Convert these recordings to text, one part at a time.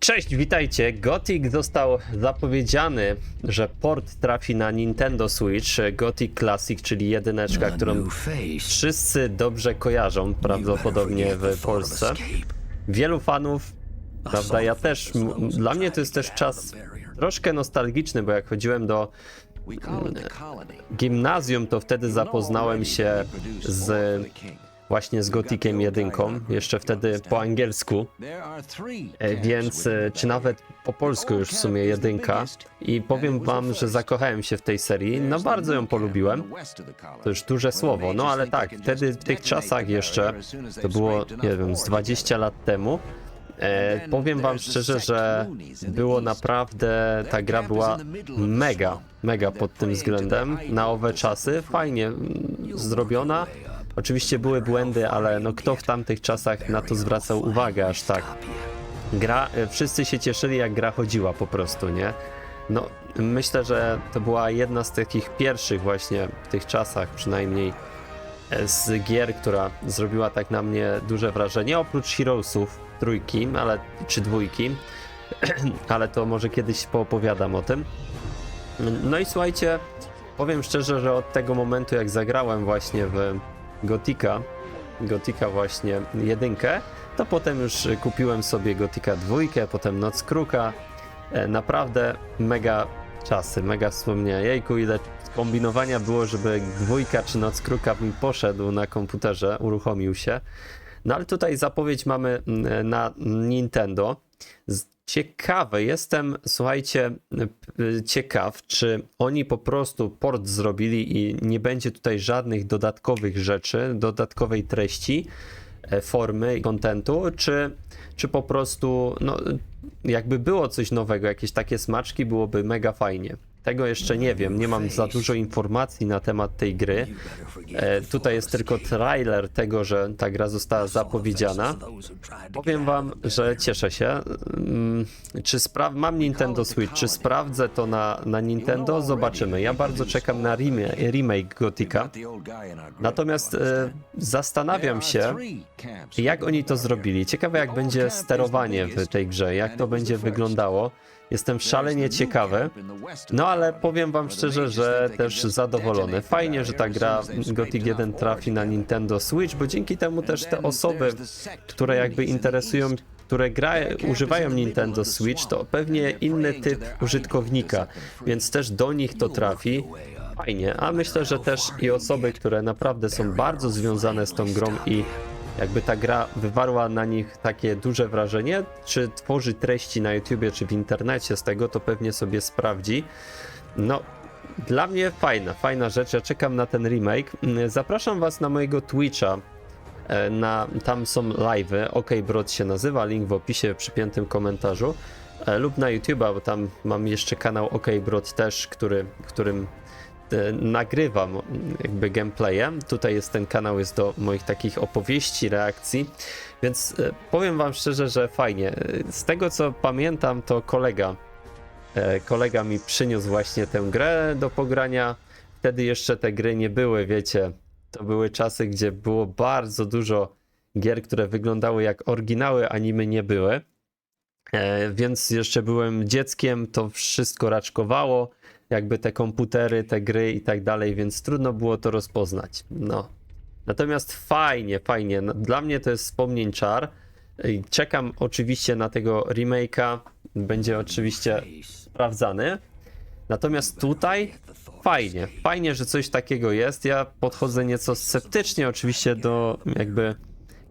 Cześć, witajcie. Gothic został zapowiedziany, że port trafi na Nintendo Switch. Gothic Classic, czyli jedyneczka, którą wszyscy dobrze kojarzą, prawdopodobnie w Polsce. Wielu fanów, prawda, ja też, dla mnie to jest też czas troszkę nostalgiczny, bo jak chodziłem do gimnazjum, to wtedy zapoznałem się z właśnie z Gothiciem jedynką, jeszcze wtedy po angielsku. E, Więc, e, czy nawet po polsku już w sumie jedynka. I powiem wam, że zakochałem się w tej serii. No bardzo ją polubiłem. To już duże słowo. No ale tak, wtedy w tych czasach jeszcze, to było, nie wiem, z 20 lat temu. E, powiem wam szczerze, że było naprawdę, ta gra była mega, mega pod tym względem. Na owe czasy, fajnie mm, zrobiona. Oczywiście były błędy, ale no kto w tamtych czasach na to zwracał uwagę aż tak? Gra, e, wszyscy się cieszyli jak gra chodziła po prostu, nie? No, myślę, że to była jedna z takich pierwszych właśnie w tych czasach przynajmniej e, z gier, która zrobiła tak na mnie duże wrażenie, oprócz Heroesów trójki, ale, czy dwójki, ale to może kiedyś poopowiadam o tym. No i słuchajcie, powiem szczerze, że od tego momentu jak zagrałem właśnie w Gotika, Gotika właśnie jedynkę, to potem już kupiłem sobie Gotika dwójkę, potem Noc Kruka. E, Naprawdę mega czasy, mega wspomnienia. Jejku, ile kombinowania było, żeby dwójka czy Noc Kruka mi poszedł na komputerze, uruchomił się. No ale tutaj zapowiedź mamy mm, na Nintendo. Ciekawe, jestem, słuchajcie, ciekaw, czy oni po prostu port zrobili i nie będzie tutaj żadnych dodatkowych rzeczy, dodatkowej treści, e, formy i kontentu, czy, czy po prostu, no, jakby było coś nowego, jakieś takie smaczki, byłoby mega fajnie. Tego jeszcze nie wiem, nie mam za dużo informacji na temat tej gry. E, tutaj jest tylko trailer tego, że ta gra została zapowiedziana. Powiem wam, że cieszę się. Mm, Czy spraw... Mam Nintendo Switch, czy sprawdzę to na, na Nintendo? Zobaczymy. Ja bardzo czekam na remake, remake Gotika. Natomiast e, zastanawiam się, jak oni to zrobili. Ciekawe, jak będzie sterowanie w tej grze, jak to będzie wyglądało. Jestem szalenie ciekawy. No ale powiem wam szczerze, że też zadowolony. Fajnie, że ta gra Gothic 1 trafi na Nintendo Switch, bo dzięki temu też te osoby, które jakby interesują, które gra, używają Nintendo Switch, to pewnie inny typ użytkownika, więc też do nich to trafi. Fajnie, a myślę, że też i osoby, które naprawdę są bardzo związane z tą grą i jakby ta gra wywarła na nich takie duże wrażenie, czy tworzy treści na YouTubie, czy w internecie z tego, to pewnie sobie sprawdzi. No, dla mnie fajna, fajna rzecz. Ja czekam na ten remake. Mm, Zapraszam Was na mojego Twitcha. e, Na, tam są live'y. OK Brod się nazywa, link w opisie, przypiętym komentarzu. E, Lub na YouTube'a, bo tam mam jeszcze kanał OK Brod też, który, którym nagrywam mm, jakby gameplaye. Tutaj jest ten kanał, jest do moich takich opowieści, reakcji. Więc e, powiem wam szczerze, że fajnie. E, Z tego co pamiętam, to kolega e, kolega mi przyniósł właśnie tę grę do pogrania. Wtedy jeszcze te gry nie były, wiecie. To były czasy, gdzie było bardzo dużo gier, które wyglądały jak oryginały, anime nie były. Więc jeszcze byłem dzieckiem, to wszystko raczkowało, jakby te komputery, te gry i tak dalej, więc trudno było to rozpoznać. No. Natomiast fajnie, fajnie. No, Dla mnie to jest wspomnień czar. Czekam oczywiście na tego remake'a. Będzie oczywiście sprawdzany. Natomiast tutaj fajnie, fajnie, że coś takiego jest. Ja podchodzę nieco sceptycznie oczywiście do jakby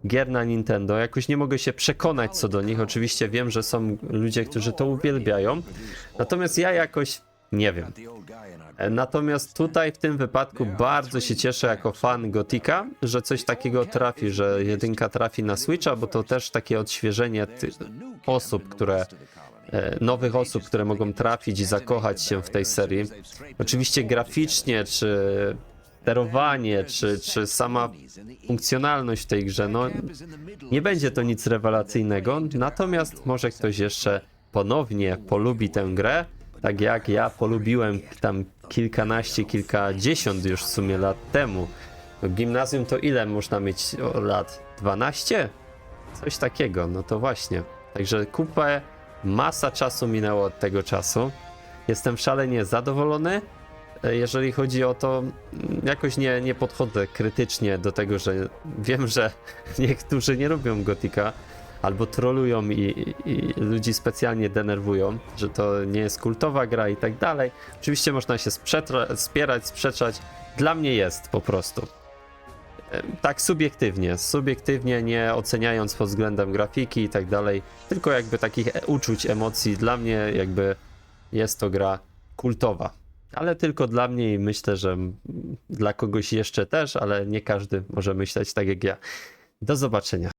gier na Nintendo. Jakoś nie mogę się przekonać co do nich. Oczywiście wiem, że są ludzie, którzy to uwielbiają. Natomiast ja jakoś nie wiem. E, Natomiast tutaj w tym wypadku bardzo się cieszę jako fan Gotika, że coś takiego trafi, że jedynka trafi na Switcha, bo to też takie odświeżenie osób, które e, nowych osób, które mogą trafić i zakochać się w tej serii. Oczywiście graficznie, czy sterowanie, czy, czy sama funkcjonalność w tej grze, no nie będzie to nic rewelacyjnego, natomiast może ktoś jeszcze ponownie polubi tę grę, tak jak ja polubiłem tam kilkanaście, kilkadziesiąt już w sumie lat temu. Gimnazjum to ile można mieć lat? 12? Coś takiego, no to właśnie. Także kupę Masa czasu minęło od tego czasu. Jestem szalenie zadowolony. E, Jeżeli chodzi o to, mm, jakoś nie, nie podchodzę krytycznie do tego, że wiem, że niektórzy nie lubią Gotika albo trolują i, i, i ludzi specjalnie denerwują, że to nie jest kultowa gra i tak dalej. Oczywiście można się spierać, sprzeczać. Dla mnie jest po prostu. Tak subiektywnie, subiektywnie nie oceniając pod względem grafiki i tak dalej, tylko jakby takich e- uczuć, emocji, dla mnie jakby jest to gra kultowa. Ale tylko dla mnie i myślę, że dla kogoś jeszcze też, ale nie każdy może myśleć tak jak ja. Do zobaczenia.